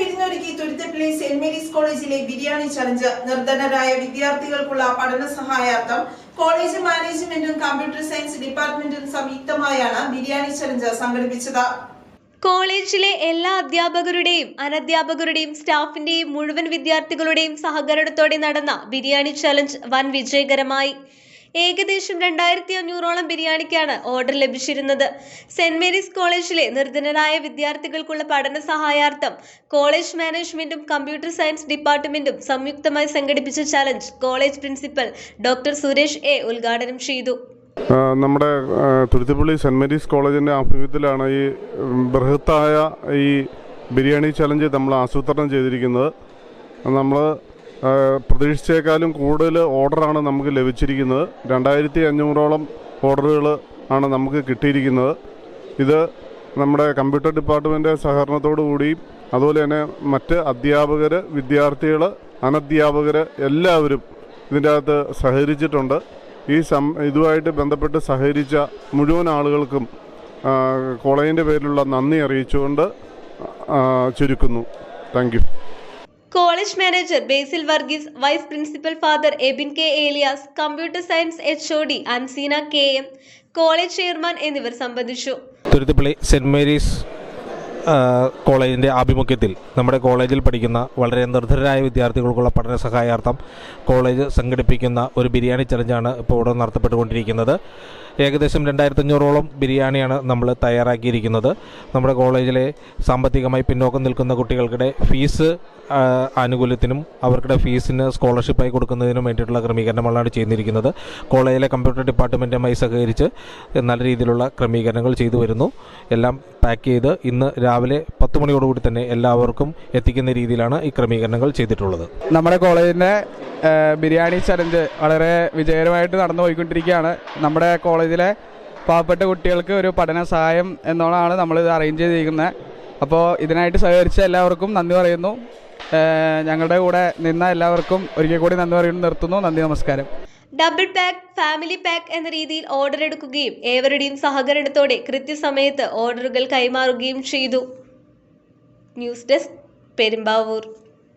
വിരുന്നൊരുക്കി Thuruthippilly saint Mary's കോളേജിലെ biryani challenge നിർധനരായ വിദ്യാർത്ഥികൾക്കുള്ള പഠന സഹായാർത്ഥം കോളേജ് മാനേജ്മെന്റും കമ്പ്യൂട്ടർ സയൻസ് ഡിപ്പാർട്ട്മെന്റും സംയുക്തമായാണ് ബിരിയാണി ചലഞ്ച് സംഘടിപ്പിച്ചത്. കോളേജിലെ എല്ലാ അധ്യാപകരുടെയും അനധ്യാപകരുടെയും സ്റ്റാഫിന്റെയും മുഴുവൻ വിദ്യാർത്ഥികളുടെയും സഹകരണത്തോടെ നടന്ന ബിരിയാണി ചലഞ്ച് വൻ വിജയകരമായി. ഏകദേശം രണ്ടായിരത്തി അഞ്ഞൂറോളം ബിരിയാണിക്കാണ് ഓർഡർ ലഭിച്ചിരുന്നത്. സെന്റ് മേരീസ് കോളേജിലെ നിർധനരായ വിദ്യാർത്ഥികൾക്കുള്ള പഠന സഹായാർത്ഥം കോളേജ് മാനേജ്മെന്റും കമ്പ്യൂട്ടർ സയൻസ് ഡിപ്പാർട്ട്മെന്റും സംയുക്തമായി സംഘടിപ്പിച്ച challenge college principal doctor Suresh A ഉദ്ഘാടനം ചെയ്തു. നമ്മുടെ തുരുത്തിപ്പള്ളി സെന്റ് മേരീസ് കോളേജിന്റെ ആഭിമുഖ്യത്തിലാണ് ഈ ബൃഹത്തായ ഈ ബിരിയാണി ചലഞ്ച് നമ്മൾ ആസൂത്രണം ചെയ്തിരിക്കുന്നത്. നമ്മൾ പ്രതീക്ഷിച്ചേക്കാളും കൂടുതൽ ഓർഡറാണ് നമുക്ക് ലഭിച്ചിരിക്കുന്നത്. രണ്ടായിരത്തി അഞ്ഞൂറോളം ഓർഡറുകൾ ആണ് നമുക്ക് കിട്ടിയിരിക്കുന്നത്. ഇത് നമ്മുടെ കമ്പ്യൂട്ടർ ഡിപ്പാർട്ട്മെന്റ് സഹകരണത്തോടു കൂടി അതുപോലെ തന്നെ മറ്റ് അധ്യാപകർ വിദ്യാർത്ഥികൾ അനധ്യാപകർ എല്ലാവരും ഇതിന്റെ അകത്ത് സഹകരിച്ചിട്ടുണ്ട്. ഈ സം ഇതുമായിട്ട് ബന്ധപ്പെട്ട് സഹകരിച്ച മുഴുവൻ ആളുകൾക്കും കോളേജിന്റെ പേരിലുള്ള നന്ദി അറിയിച്ചുകൊണ്ട് ചുരുക്കുന്നു. Thank college manager Basil Varghese vice principal father Ebin K Elias computer science H O D Anseena K M college chairman എന്നിവർ സംബന്ധിച്ചു. സെന്റ് മേരീസ് കോളേജിന്റെ ആഭിമുഖ്യത്തിൽ നമ്മുടെ കോളേജിൽ പഠിക്കുന്ന വളരെ നിർധരരായ വിദ്യാർത്ഥികൾക്കുള്ള പഠന സഹായാർത്ഥം കോളേജ് സംഘടിപ്പിക്കുന്ന ഒരു ബിരിയാണി ചലഞ്ചാണ് ഇപ്പോൾ ഇവിടെ നടത്തപ്പെട്ടുകൊണ്ടിരിക്കുന്നത്. ഏകദേശം രണ്ടായിരത്തഞ്ഞൂറോളം ബിരിയാണിയാണ് നമ്മൾ തയ്യാറാക്കിയിരിക്കുന്നത്. നമ്മുടെ കോളേജിലെ സാമ്പത്തികമായി പിന്നോക്കം നിൽക്കുന്ന കുട്ടികൾക്കിടെ ഫീസ് ആനുകൂല്യത്തിനും അവർക്കിടെ ഫീസിന് സ്കോളർഷിപ്പായി കൊടുക്കുന്നതിനും വേണ്ടിയിട്ടുള്ള ക്രമീകരണങ്ങളാണ് ചെയ്യുന്നിരിക്കുന്നത് കോളേജിലെ കമ്പ്യൂട്ടർ ഡിപ്പാർട്ട്മെന്റുമായി സഹകരിച്ച് നല്ല രീതിയിലുള്ള ക്രമീകരണങ്ങൾ ചെയ്തു വരുന്നു. എല്ലാം പാക്ക് ചെയ്ത് ഇന്ന് രാവിലെ പത്ത് മണിയോടുകൂടി തന്നെ എല്ലാവർക്കും എത്തിക്കുന്ന രീതിയിലാണ് ഈ ക്രമീകരണങ്ങൾ ചെയ്തിട്ടുള്ളത്. നമ്മുടെ കോളേജിന്റെ ബിരിയാണി ചലഞ്ച് വളരെ വിജയകരമായിട്ട് നടന്നു പോയിക്കൊണ്ടിരിക്കുകയാണ്. നമ്മുടെ കോളേജിലെ പാവപ്പെട്ട കുട്ടികൾക്ക് ഒരു പഠന സഹായം എന്നോണമാണ് നമ്മളിത് അറേഞ്ച് ചെയ്തിരിക്കുന്നത് അപ്പോൾ ഇതിനായിട്ട് സഹകരിച്ച എല്ലാവർക്കും നന്ദി പറയുന്നു. ഞങ്ങളുടെ കൂടെ നിന്ന എല്ലാവർക്കും ഒരിക്കൽ കൂടി നന്ദി പറയുന്നു നിർത്തുന്നു. നന്ദി നമസ്കാരം. ഡബിൾ പാക്ക് ഫാമിലി പാക്ക് എന്ന രീതിയിൽ ഓർഡർ എടുക്കുകയും ഏവരുടെയും സഹകരണത്തോടെ കൃത്യസമയത്ത് ഓർഡറുകൾ കൈമാറുകയും ചെയ്തു. News desk Perumbavoor.